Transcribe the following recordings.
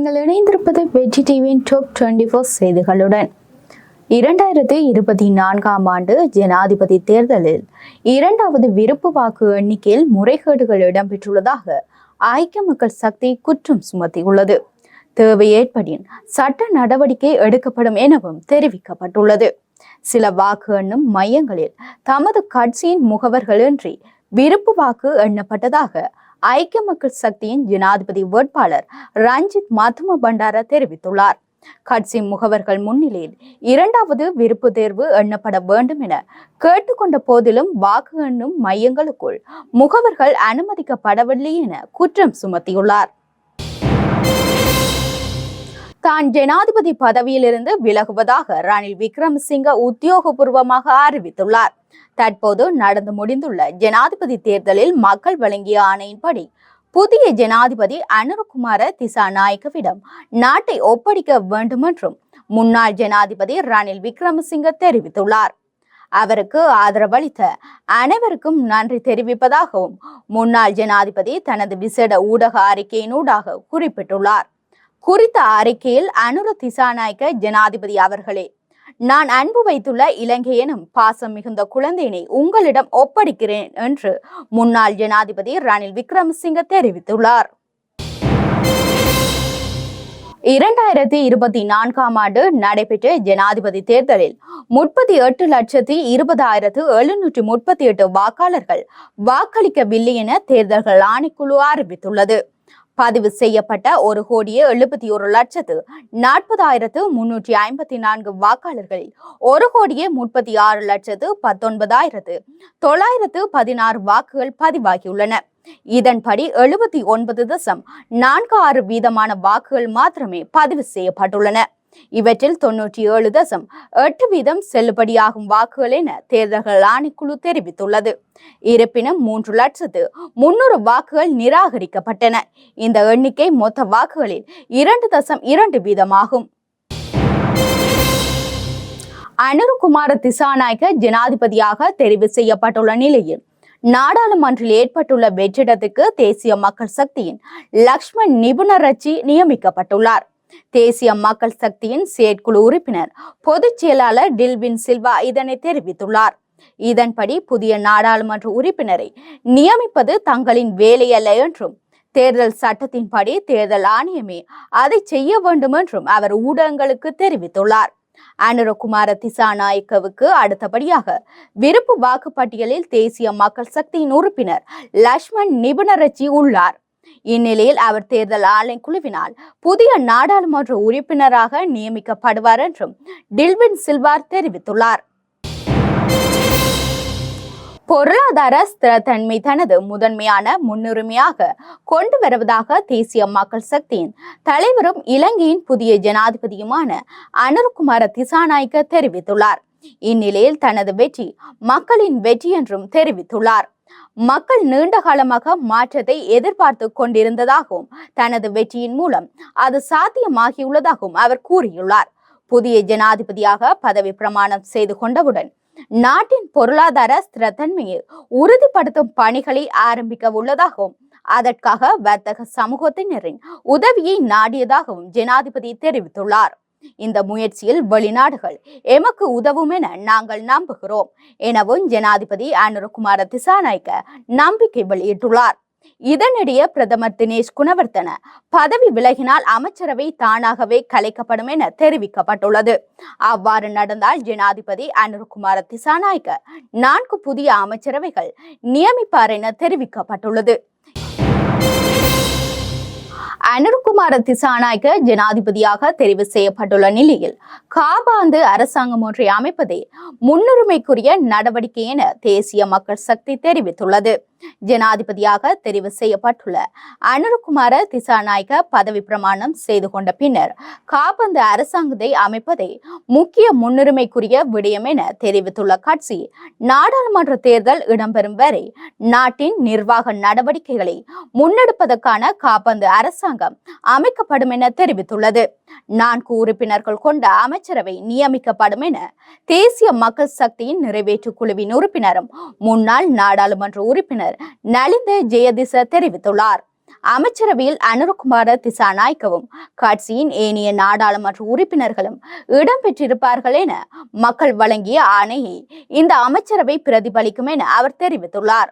நீங்கள் இணைந்திருப்பது வெஜி டிவியின் டாப் டுவெண்ட்டி ஃபோர் செய்திகளுடன். இரண்டாயிரத்தி இருபத்தி நான்காம் ஆண்டு ஜனாதிபதி தேர்தலில் இரண்டாவது விருப்பு வாக்கு எண்ணிக்கையில் முறைகேடுகள் இடம்பெற்றுள்ளதாக ஐக்கிய மக்கள் சக்தி குற்றம் சுமத்தியுள்ளது. தேவை ஏற்படின் சட்ட நடவடிக்கை எடுக்கப்படும் எனவும் தெரிவிக்கப்பட்டுள்ளது. சில வாக்கு எண்ணும் மையங்களில் தமது கட்சியின் முகவர்களின்றி விருப்பு வாக்கு எண்ணப்பட்டதாக ஐக்கிய மக்கள் சக்தியின் ஜனாதிபதி வேட்பாளர் ரஞ்சித் மதும பண்டார தெரிவித்துள்ளார். கட்சி முகவர்கள் முன்னிலையில் இரண்டாவது விருப்பு தேர்வு எண்ணப்பட வேண்டும் என கேட்டுக்கொண்ட போதிலும் வாக்கு எண்ணும் மையங்களுக்குள் முகவர்கள் அனுமதிக்கப்படவில்லை என குற்றம் சுமத்தியுள்ளார். தான் ஜனாதிபதி பதவியிலிருந்து விலகுவதாக ரணில் விக்ரமசிங்க உத்தியோகபூர்வமாக அறிவித்துள்ளார். தற்போது நடந்து முடிந்துள்ள ஜனாதிபதி தேர்தலில் மக்கள் வழங்கிய ஆணையின்படி புதிய ஜனாதிபதி அனுரகுமார திசாநாயக்கவிடம் நாட்டை ஒப்படைக்க வேண்டும் என்றும் முன்னாள் ஜனாதிபதி ரணில் விக்ரமசிங்க தெரிவித்துள்ளார். அவருக்கு ஆதரவளித்த அனைவருக்கும் நன்றி தெரிவிப்பதாகவும் முன்னாள் ஜனாதிபதி தனது விசேட ஊடக அறிக்கையினூடாக குறிப்பிட்டுள்ளார். குறித்த அறிக்கையில் அனுர திசாநாயக்க ஜனாதிபதி அவர்களே நான் அன்பு வைத்துள்ள இலங்கையனும் பாசம் மிகுந்த குழந்தையினை உங்களிடம் ஒப்படைக்கிறேன் என்று முன்னாள் ஜனாதிபதி ரணில் விக்ரமசிங்க தெரிவித்துள்ளார். இரண்டாயிரத்தி இருபத்தி நான்காம் ஆண்டு நடைபெற்ற ஜனாதிபதி தேர்தலில் முப்பத்தி எட்டு லட்சத்தி இருபதாயிரத்து எழுநூற்றி முப்பத்தி எட்டு வாக்காளர்கள் வாக்களிக்கவில்லை என தேர்தல்கள் ஆணைக்குழு அறிவித்துள்ளது. பதிவு செய்யப்பட்ட ஒரு கோடியே எழுபத்தி ஒரு லட்சத்து நாற்பதாயிரத்து முன்னூற்றி ஐம்பத்தி நான்கு வாக்காளர்களில் ஒரு கோடியே முப்பத்தி ஆறு லட்சத்து பத்தொன்பதாயிரத்து தொள்ளாயிரத்து பதினாறு வாக்குகள் பதிவாகியுள்ளன. இதன்படி எழுபத்தி ஒன்பது தசம் நான்கு ஆறு வீதமான வாக்குகள் மாத்திரமே பதிவு செய்யப்பட்டுள்ளன. இவற்றில் தொன்னூற்றி ஏழு தசம் எட்டு வீதம் செல்லுபடியாகும் வாக்குகள் என தேர்தல்கள் ஆணைக்குழு தெரிவித்துள்ளது. இருப்பினும் மூன்று லட்சத்து முன்னூறு வாக்குகள் நிராகரிக்கப்பட்டன. இந்த எண்ணிக்கை மொத்த வாக்குகளில் இரண்டு தசம் இரண்டு வீதமாகும். அனுருகுமார திசாநாயக ஜனாதிபதியாக தெரிவு செய்யப்பட்டுள்ள நிலையில் நாடாளுமன்றில் ஏற்பட்டுள்ள வெற்றிடத்துக்கு தேசிய மக்கள் சக்தியின் லக்ஷ்மண் நிபுணரட்சி நியமிக்கப்பட்டுள்ளார். தேசிய மக்கள் சக்தியின் செயற்குழு உறுப்பினர் பொதுச் செயலாளர் டில்வின் சில்வா இதனை தெரிவித்துள்ளார். இதன்படி புதிய நாடாளுமன்ற உறுப்பினரை நியமிப்பது தங்களின் வேலையல்ல என்றும் தேர்தல் சட்டத்தின்படி தேர்தல் ஆணையமே அதை செய்ய வேண்டும் என்றும் அவர் ஊடகங்களுக்கு தெரிவித்துள்ளார். அனுரகுமார திசாநாயக்கவுக்கு அடுத்தபடியாக விருப்பு வாக்குப்பட்டியலில் தேசிய மக்கள் சக்தியின் உறுப்பினர் லக்ஷ்மண் நிபுணரட்சி உள்ளார். இந்நிலையில் அவர் தேர்தல் ஆணைக்குழுவினால் புதிய நாடாளுமன்ற உறுப்பினராக நியமிக்கப்படுவார் என்றும் டில்வின் சில்வார் தெரிவித்துள்ளார். பொருளாதார ஸ்திரத்தன்மை தனது முதன்மையான முன்னுரிமையாக கொண்டு வருவதாக தேசிய மக்கள் சக்தியின் தலைவரும் இலங்கையின் புதிய ஜனாதிபதியுமான அனுர்குமார திசாநாயக்க தெரிவித்துள்ளார். இந்நிலையில் தனது வெற்றி மக்களின் வெற்றி என்றும் தெரிவித்துள்ளார். மக்கள் நீண்ட காலமாக மாற்றத்தை எதிர்பார்த்து கொண்டிருந்ததாகவும் தனது வெற்றியின் மூலம் அது சாத்தியமாகியுள்ளதாகவும் அவர் கூறியுள்ளார். புதிய ஜனாதிபதியாக பதவி பிரமாணம் செய்து கொண்டவுடன் நாட்டின் பொருளாதார ஸ்திரத்தன்மையை உறுதிப்படுத்தும் பணிகளை ஆரம்பிக்க உள்ளதாகவும் அதற்காக வர்த்தக சமூகத்தினரின் உதவியை நாடியதாகவும் ஜனாதிபதி தெரிவித்துள்ளார். இந்த முயற்சியில் வெளிநாடுகள் எமக்கு உதவும் என நாங்கள் நம்புகிறோம் எனவும் ஜனாதிபதி அனுரகுமார திசாநாயக்க நம்பிக்கை வெளியிட்டுள்ளார். இதனிடையே பிரதமர் தினேஷ் குணவர்த்தன பதவி விலகினால் அமைச்சரவை தானாகவே கலைக்கப்படும் என தெரிவிக்கப்பட்டுள்ளது. அவ்வாறு நடந்தால் ஜனாதிபதி அனுர்குமார திசாநாயக்க நான்கு புதிய அமைச்சரவைகள் நியமிப்பார் என தெரிவிக்கப்பட்டுள்ளது. அனுர்குமார திசாநாயக்க ஜனாதிபதியாக தெரிவு செய்யப்பட்டுள்ள நிலையில் காபாந்து அரசாங்கம் ஒன்றை அமைப்பதே முன்னுரிமைக்குரிய நடவடிக்கை என தேசிய மக்கள் சக்தி தெரிவித்துள்ளது. ஜனாதிபதியாக தெரிவு செய்யப்பட்டுள்ள அனுருகுமார திசாநாயக பதவி பிரமாணம் செய்து கொண்ட பின்னர் காபந்து அரசாங்கத்தை அமைப்பதே முக்கிய முன்னுரிமைக்குரிய விடயம் என தெரிவித்துள்ள கட்சி நாடாளுமன்ற தேர்தல் இடம்பெறும் வரை நாட்டின் நிர்வாக நடவடிக்கைகளை முன்னெடுப்பதற்கான காபந்து அரசாங்கம் அமைக்கப்படும் என தெரிவித்துள்ளது. நான்கு உறுப்பினர்கள் கொண்ட அமைச்சரவை நியமிக்கப்படும் என தேசிய மக்கள் சக்தியின் நிறைவேற்று குழுவின் உறுப்பினரும் முன்னாள் நாடாளுமன்ற உறுப்பினர் நலிந்த ஜெயதிச தெரிவித்துள்ளார். அமைச்சரவையில் அனுரகுமார திசாநாயக்கவும் கட்சியின் ஏனைய நாடாளுமன்ற உறுப்பினர்களும் இடம்பெற்றிருப்பார்கள் என மக்கள் வழங்கிய ஆணையை இந்த அமைச்சரவை பிரதிபலிக்கும் என அவர் தெரிவித்துள்ளார்.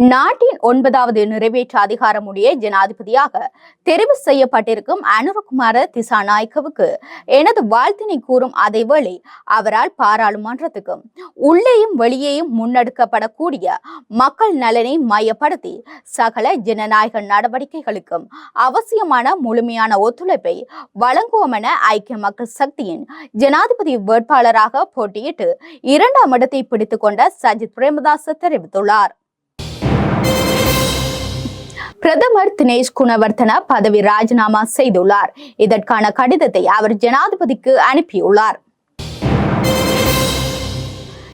நாட்டின் ஒன்பதாவது நிறைவேற்று அதிகாரமுடைய ஜனாதிபதியாக தெரிவு செய்யப்பட்டிருக்கும் அனுரகுமார திசாநாயக்கவுக்கு எனது வாழ்த்தினை கூறும் அதேவேளை அவரால் பாராளுமன்றத்துக்கும் உள்ளேயும் வெளியேயும் முன்னெடுக்கப்படக்கூடிய மக்கள் நலனை மையப்படுத்தி சகல ஜனநாயக நடவடிக்கைகளுக்கும் அவசியமான முழுமையான ஒத்துழைப்பை வழங்குவோம் என ஐக்கிய மக்கள் சக்தியின் ஜனாதிபதி வேட்பாளராக போட்டியிட்டு இரண்டாம் இடத்தை பிடித்துக் கொண்ட சஜித் பிரேமதாச தெரிவித்துள்ளார். பிரதமர் தினேஷ் குணவர்த்தன பதவி ராஜினாமா செய்துள்ளார். இதற்கான கடிதத்தை அவர் ஜனாதிபதிக்கு அனுப்பியுள்ளார்.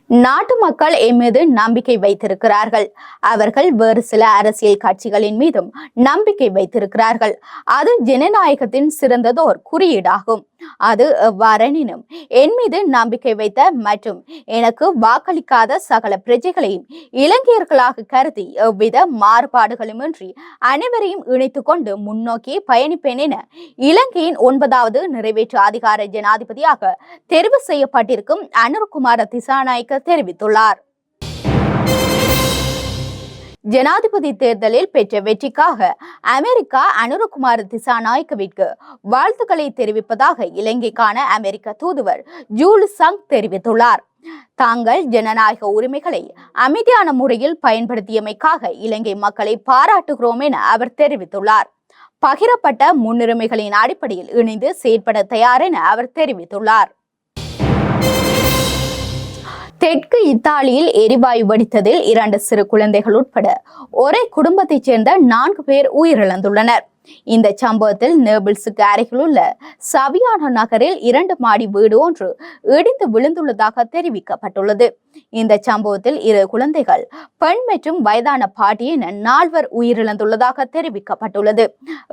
நாட்டு மக்கள் என் மீது நம்பிக்கை வைத்திருக்கிறார்கள். அவர்கள் வேறு சில அரசியல் கட்சிகளின் மீதும் நம்பிக்கை வைத்திருக்கிறார்கள். அது ஜனநாயகத்தின் சிறந்ததோர் குறியீடாகும். அது எவ்வாறெனினும் என் மீது நம்பிக்கை வைத்த மற்றும் எனக்கு வாக்களிக்காத சகல பிரஜைகளையும் இலங்கையர்களாக கருதி எவ்வித மாறுபாடுகளுமின்றி அனைவரையும் இணைத்து கொண்டு முன்னோக்கி பயணிப்பேன் என இலங்கையின் ஒன்பதாவது நிறைவேற்று அதிகார ஜனாதிபதியாக தெரிவு செய்யப்பட்டிருக்கும் அனுர்குமார திசாநாயக்க தெரிவித்துள்ளார். ஜனாதிபதி தேர்தலில் பெற்ற வெற்றிக்காக அமெரிக்கா அனுரகுமார் திசாநாயக்கவிற்கு வாழ்த்துக்களை தெரிவிப்பதாக இலங்கைக்கான அமெரிக்க தூதுவர் ஜூல் சங் தெரிவித்துள்ளார். தாங்கள் ஜனநாயக உரிமைகளை அமைதியான முறையில் பயன்படுத்தியமைக்காக இலங்கை மக்களை பாராட்டுகிறோம் என அவர் தெரிவித்துள்ளார். பகிரப்பட்ட முன்னுரிமைகளின் அடிப்படையில் இணைந்து செயற்பட தயார் என அவர் தெரிவித்துள்ளார். தெற்கு இத்தாலியில் எரிவாயு வெடித்ததில் இரண்டு சிறு குழந்தைகள் உட்பட ஒரே குடும்பத்தைச் சேர்ந்த நான்கு பேர் உயிரிழந்துள்ளனர். இந்த சம்பவத்தில் நேபிள்ஸுக்கு அருகிலுள்ள சவியானா நகரில் இரண்டு மாடி வீடு ஒன்று இடிந்து விழுந்துள்ளதாக தெரிவிக்கப்பட்டுள்ளது. இந்த சம்பவத்தில் இரு குழந்தைகள் பெண் மற்றும் வயதான பாட்டி என நால்வர் உயிரிழந்துள்ளதாக தெரிவிக்கப்பட்டுள்ளது.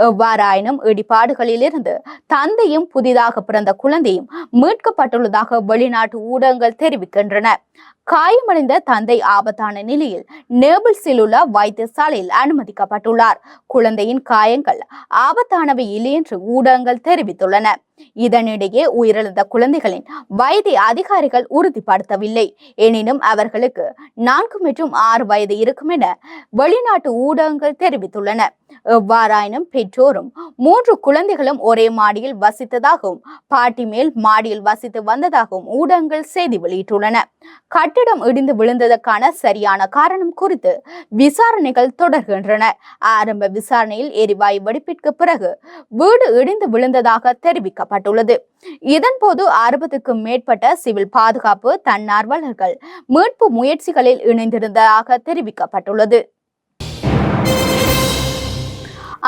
எவ்வாறாயினும் இடிபாடுகளிலிருந்து தந்தையும் புதிதாக பிறந்த குழந்தையும் மீட்கப்பட்டுள்ளதாக வெளிநாட்டு ஊடகங்கள் தெரிவிக்கின்றன. காயமடைந்த தந்தை ஆபத்தான நிலையில் நேபிள்ஸில் உள்ள வைத்தியசாலையில் அனுமதிக்கப்பட்டுள்ளார். குழந்தையின் காயங்கள் ஆபத்தானவை இல்லை என்று ஊடகங்கள் தெரிவித்துள்ளன. இதனிடையே உயிரிழந்த குழந்தைகளின் வயதை அதிகாரிகள் உறுதிப்படுத்தவில்லை. எனினும் அவர்களுக்கு நான்கு மற்றும் ஆறு வயது இருக்கும் என வெளிநாட்டு ஊடகங்கள் தெரிவித்துள்ளன. எவ்வாறாயினும் பெற்றோரும் மூன்று குழந்தைகளும் ஒரே மாடியில் வசித்ததாகவும் பாட்டி மேல் மாடியில் வசித்து வந்ததாகவும் ஊடகங்கள் செய்தி வெளியிட்டுள்ளன. கட்டிடம் இடிந்து விழுந்ததற்கான சரியான காரணம் குறித்து விசாரணைகள் தொடர்கின்றன. ஆரம்ப விசாரணையில் எரிவாயு வெடிப்பிற்கு பிறகு வீடு இடிந்து விழுந்ததாக தெரிவிக்கப்பட்டுள்ளது இதன்போது அறுபதுக்கும் மேற்பட்ட சிவில் பாதுகாப்பு தன்னார்வலர்கள் மீட்பு முயற்சிகளில் இணைந்திருந்ததாக தெரிவிக்கப்பட்டுள்ளது.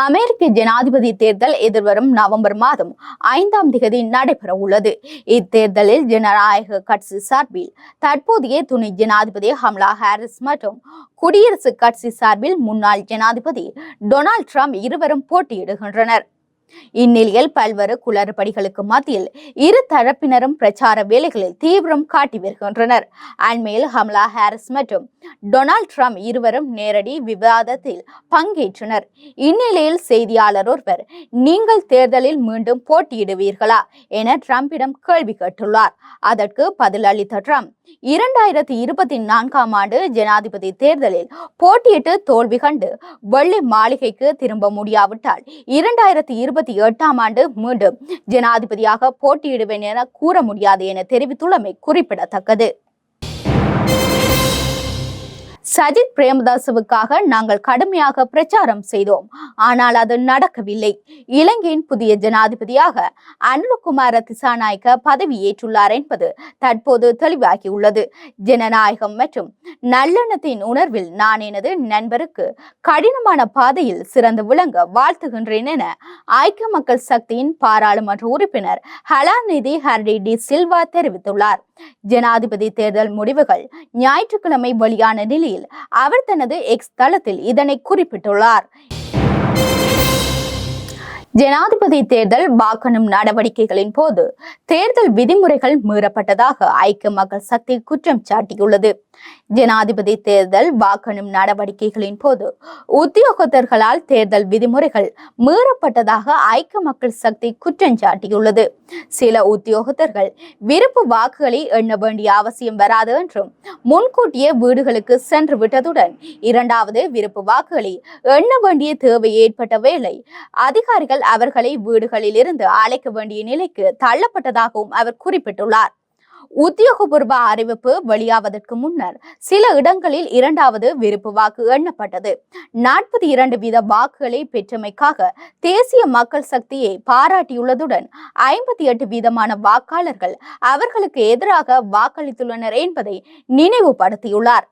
அமெரிக்க ஜனாதிபதி தேர்தல் எதிர்வரும் நவம்பர் மாதம் ஐந்தாம் தேதி நடைபெற உள்ளது இத்தேர்தலில் ஜனநாயக கட்சி சார்பில் தற்போதைய துணை ஜனாதிபதி ஹம்லா ஹாரிஸ் மற்றும் குடியரசுக் கட்சி சார்பில் முன்னாள் ஜனாதிபதி டொனால்ட் ட்ரம்ப் இருவரும் போட்டியிடுகின்றனர். இந்நிலையில் பல்வேறு குளறுபடிகளுக்கு மத்தியில் இரு தரப்பினரும் பிரச்சார வேலைகளில் தீவிரம் காட்டி வருகின்றனர். அண்மையில் ஹம்லா ஹாரிஸ் மற்றும் டொனால்ட் ட்ரம்ப் இருவரும் நேரடி விவாதத்தில் பங்கேற்றனர். இந்நிலையில் செய்தியாளர் ஒருவர் நீங்கள் தேர்தலில் மீண்டும் போட்டியிடுவீர்களா? என ட்ரம்பிடம் கேள்வி கேட்டுள்ளார். அதற்கு பதிலளித்த ட்ரம்ப் இரண்டாயிரத்தி இருபத்தி நான்காம் ஆண்டு ஜனாதிபதி தேர்தலில் போட்டியிட்டு தோல்வி கண்டு வெள்ளி மாளிகைக்கு திரும்ப முடியாவிட்டால் இரண்டாயிரத்தி இருபத்தி எட்டாம் ஆண்டு மீண்டும் ஜனாதிபதியாக போட்டியிடுவேன் என கூற முடியாது என தெரிவித்துள்ளமை குறிப்பிடத்தக்கது. சஜித் பிரேமதாசவுக்காக நாங்கள் கடுமையாக பிரச்சாரம் செய்தோம். ஆனால் அது நடக்கவில்லை. இலங்கையின் புதிய ஜனாதிபதியாக அனுரகுமார திசாநாயக்க பதவி ஏற்றுள்ளார் என்பது தற்போது தெளிவாகியுள்ளது. ஜனநாயகம் மற்றும் நல்லெண்ணத்தின் உணர்வில் நான் எனது நண்பருக்கு கடினமான பாதையில் சிறந்து விளங்க வாழ்த்துகின்றேன் என ஐக்கிய மக்கள் சக்தியின் பாராளுமன்ற உறுப்பினர் ஹலாநிதி ஹர்டி டி சில்வா தெரிவித்துள்ளார். ஜனாதிபதி தேர்தல் முடிவுகள் ஞாயிற்றுக்கிழமை வெளியான நிலையில் அவர் தனது எக்ஸ் தளத்தில் இதனை குறிப்பிட்டுள்ளார். ஜனாதிபதி தேர்தல் வாக்கெனும் நடவடிக்கைகளின் போது தேர்தல் விதிமுறைகள் மீறப்பட்டதாக ஐக்கிய மக்கள் சக்தி குற்றம் சாட்டியுள்ளது. ஜனாதிபதி தேர்தல் வாக்கெனும் நடவடிக்கைகளின் போது உத்தியோகத்தர்களால் தேர்தல் விதிமுறைகள் மீறப்பட்டதாக ஐக்கிய மக்கள் சக்தி குற்றம் சாட்டியுள்ளது. சில உத்தியோகத்தர்கள் விருப்பு வாக்குகளை எண்ண வேண்டிய அவசியம் வராது என்றும் முன்கூட்டியே வீடுகளுக்கு சென்று விட்டதுடன் இரண்டாவது விருப்பு வாக்குகளை எண்ண வேண்டிய தேவை ஏற்பட்ட வேளை அதிகாரிகள் அவர்களை வீடுகளில் இருந்து அழைக்க வேண்டிய நிலைக்கு தள்ளப்பட்டதாகவும் அவர் குறிப்பிட்டுள்ளார். உத்தியோகபூர்வ அறிவிப்பு வெளியாவதற்கு முன்னர் சில இடங்களில் இரண்டாவது விருப்பு வாக்கு எண்ணப்பட்டது. நாற்பத்தி இரண்டு வீத வாக்குகளை பெற்றமைக்காக தேசிய மக்கள் சக்தியை பாராட்டியுள்ளதுடன் ஐம்பத்தி எட்டு வீதமான வாக்காளர்கள் அவர்களுக்கு எதிராக வாக்களித்துள்ளனர் என்பதை நினைவுபடுத்தியுள்ளார்.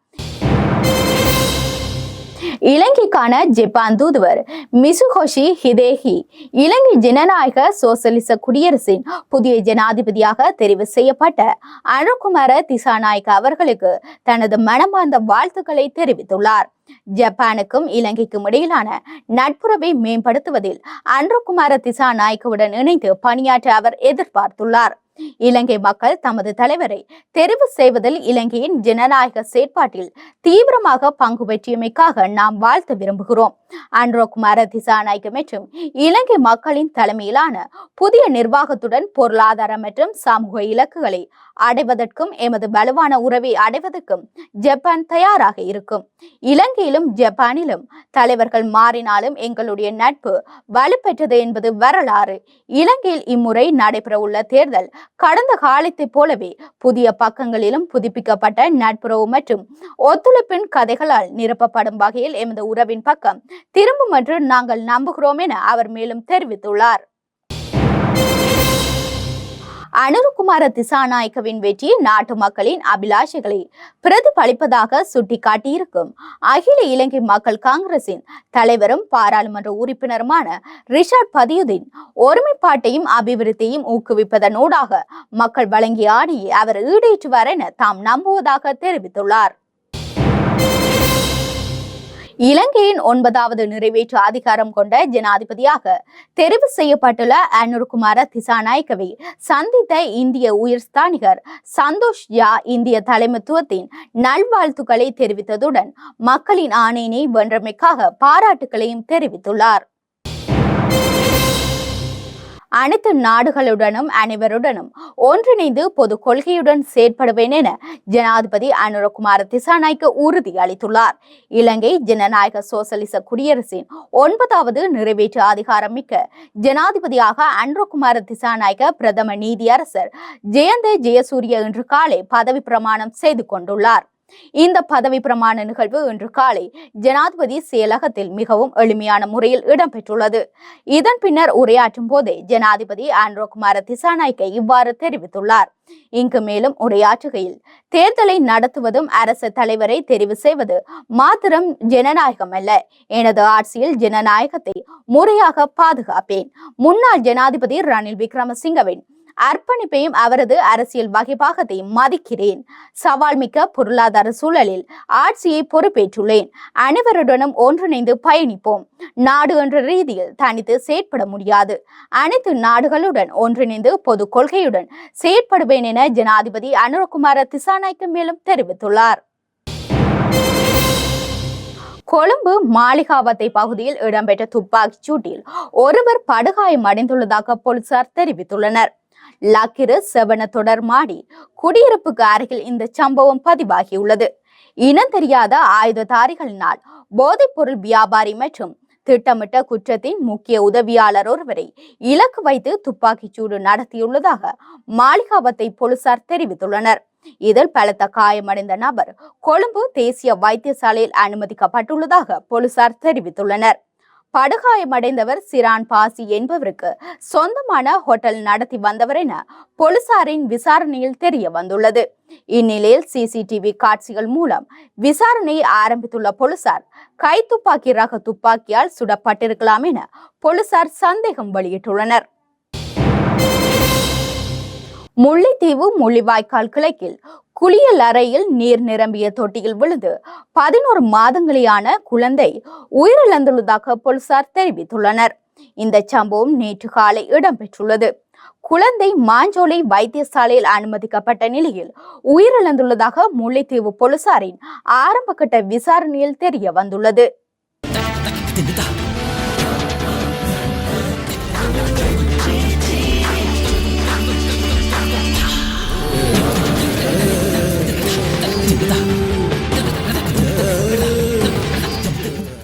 இலங்கைக்கான ஜப்பான் தூதுவர் மிசுஹோஷி ஹிதேஹி. இலங்கை ஜனநாயக சோசலிச குடியரசின் புதிய ஜனாதிபதியாக தெரிவு செய்யப்பட்ட அனுகுமார திசாநாயக்க அவர்களுக்கு தனது மனமார்ந்த வாழ்த்துக்களை தெரிவித்துள்ளார். ஜப்பானுக்கும் இலங்கைக்கும் இடையிலான நட்புறவை மேம்படுத்துவதில் அன்றுகுமார திசாநாயக்கவுடன் இணைந்து பணியாற்ற அவர் எதிர்பார்த்துள்ளார். இலங்கை மக்கள் தமது தலைவரை தெரிவு செய்வதில் இலங்கையின் ஜனநாயக செயற்பாட்டில் தீவிரமாக பங்கு பெற்றியமைக்காக நாம் வாழ்த்த விரும்புகிறோம். அன்ரோகுமார திசாநாயக்க மற்றும் இலங்கை மக்களின் தலைமையிலான புதிய நிர்வாகத்துடன் பொருளாதார மற்றும் சமூக இலக்குகளை அடைவதற்கும் எமது வலுவான உறவை அடைவதற்கும் ஜப்பான் தயாராக இருக்கும். இலங்கையிலும் ஜப்பானிலும் தலைவர்கள் மாறினாலும் எங்களுடைய நட்பு வலுப்பெற்றது என்பது வரலாறு. இலங்கையில் இம்முறை நடைபெறவுள்ள தேர்தல் கடந்த காலத்தைப் போலவே புதிய பக்கங்களிலும் புதுப்பிக்கப்பட்ட நட்புறவு மற்றும் ஒத்துழைப்பின் கதைகளால் நிரப்பப்படும் வகையில் எமது உறவின் பக்கம் திரும்பும் என்று நாங்கள் நம்புகிறோம் என அவர் மேலும் தெரிவித்துள்ளார். அனுருகுமார திசாநாயக்கவின் வெற்றி நாட்டு மக்களின் அபிலாஷைகளை பிரதிபலிப்பதாக சுட்டிக்காட்டியிருக்கும். அகில இலங்கை மக்கள் காங்கிரசின் தலைவரும் பாராளுமன்ற உறுப்பினருமான ரிஷாட் பதியுதீன் ஒருமைப்பாட்டையும் அபிவிருத்தியையும் ஊக்குவிப்பதனூடாக மக்கள் வழங்கிய ஆணையை அவர் ஈடேற்றுவார் என தாம் நம்புவதாக தெரிவித்துள்ளார். இலங்கையின் ஒன்பதாவது நிறைவேற்று அதிகாரம் கொண்ட ஜனாதிபதியாக தெரிவு செய்யப்பட்டுள்ள அனுர்குமார திசாநாயக்கவை சந்தித்த இந்திய உயர்ஸ்தானிகர் சந்தோஷ் யா இந்திய தலைமைத்துவத்தின் நல்வாழ்த்துக்களை தெரிவித்ததுடன் மக்களின் ஆணையினை வென்றமைக்காக பாராட்டுகளையும் தெரிவித்துள்ளார். அனைத்து நாடுகளுடனும் அனைவருடனும் ஒன்றிணைந்து பொது கொள்கையுடன் செயற்படுவேன் என ஜனாதிபதி அனுரகுமார திசாநாய்க்கு உறுதி அளித்துள்ளார். இலங்கை ஜனநாயக சோசலிச குடியரசின் ஒன்பதாவது நிறைவேற்று அதிகாரம் மிக்க ஜனாதிபதியாக அனுரகுமார திசாநாயக்க பிரதம நீதியரசர் ஜெயந்த ஜெயசூரிய இன்று காலை பதவி பிரமாணம் செய்து கொண்டுள்ளார். இந்த பதவி பிரமாண நிகழ்வு இன்று காலை ஜனாதிபதி செயலகத்தில் மிகவும் எளிமையான முறையில் இடம்பெற்றுள்ளது. இதன் பின்னர் உரையாற்றும் போதே ஜனாதிபதி ஆண்ட்ரோ குமார திசாநாய்க்கை இவ்வாறு தெரிவித்துள்ளார். இங்கு மேலும் உரையாற்றுகையில் தேர்தலை நடத்துவதும் அரசு தலைவரை தெரிவு செய்வது மாத்திரம் ஜனநாயகம் அல்ல. எனது ஆட்சியில் ஜனநாயகத்தை முறையாக பாதுகாப்பேன். முன்னாள் ஜனாதிபதி ரணில் விக்ரமசிங்கவின் அர்ப்பணிப்பையும் அவரது அரசியல் வகைப்பாகத்தையும் மதிக்கிறேன். சவால் மிக்க பொருளாதார சூழலில் ஆட்சியை பொறுப்பேற்றுள்ளேன். அனைவருடனும் ஒன்றிணைந்து பயணிப்போம். நாடு என்ற ரீதியில் தனித்து செயற்பட முடியாது. அனைத்து நாடுகளுடன் ஒன்றிணைந்து பொது கொள்கையுடன் செயற்படுவேன் என ஜனாதிபதி அனுரகுமார திசாநாய்க்கு மேலும் தெரிவித்துள்ளார். கொழும்பு மாளிகாவத்தை பகுதியில் இடம்பெற்ற துப்பாக்கிச் சூட்டில் ஒருவர் படுகாயம் அடைந்துள்ளதாக போலீசார் தெரிவித்துள்ளனர். லக்கிரு செவன தொடர் மாடி குடியிருப்புக்கு அருகில் இந்த சம்பவம் பதிவாகியுள்ளது. இனம் தெரியாத ஆயுததாரிகளினால் போதைப்பொருள் வியாபாரி மற்றும் திட்டமிட்ட குற்றத்தின் முக்கிய உதவியாளர் ஒருவரை இலக்கு வைத்து துப்பாக்கிச் சூடு நடத்தியுள்ளதாக மாளிகாவத்தை போலீசார் தெரிவித்துள்ளனர். இதில் பலத்த காயமடைந்த நபர் கொழும்பு தேசிய வைத்தியசாலையில் அனுமதிக்கப்பட்டுள்ளதாக போலீசார் தெரிவித்துள்ளனர். படுகாயமடைந்தவர் சிரான் பாசி என்பவருக்கு சொந்தமான ஹோட்டல் நடத்தி வந்தவர் என போலீசாரின் விசாரணையில் தெரிய வந்துள்ளது. இந்நிலையில் சிசிடிவி காட்சிகள் மூலம் விசாரணையை ஆரம்பித்துள்ள போலீசார் கைத்துப்பாக்கி ரக துப்பாக்கியால் சுடப்பட்டிருக்கலாம் என போலீசார் சந்தேகம் வெளியிட்டுள்ளனர். முல்லைத்தீவு முள்ளிவாய்க்கால் கிழக்கில் குளியல் அறையில் நீர் நிரம்பிய தொட்டியில் விழுந்து பதினோரு மாதங்களேயான குழந்தை உயிரிழந்துள்ளதாக போலீசார் தெரிவித்துள்ளனர். இந்த சம்பவம் நேற்று காலை இடம்பெற்றுள்ளது. குழந்தை மாஞ்சோலை வைத்தியசாலையில் அனுமதிக்கப்பட்ட நிலையில் உயிரிழந்துள்ளதாக முல்லைத்தீவு போலீசாரின் ஆரம்பகட்ட விசாரணையில் தெரிய வந்துள்ளது ജീവിത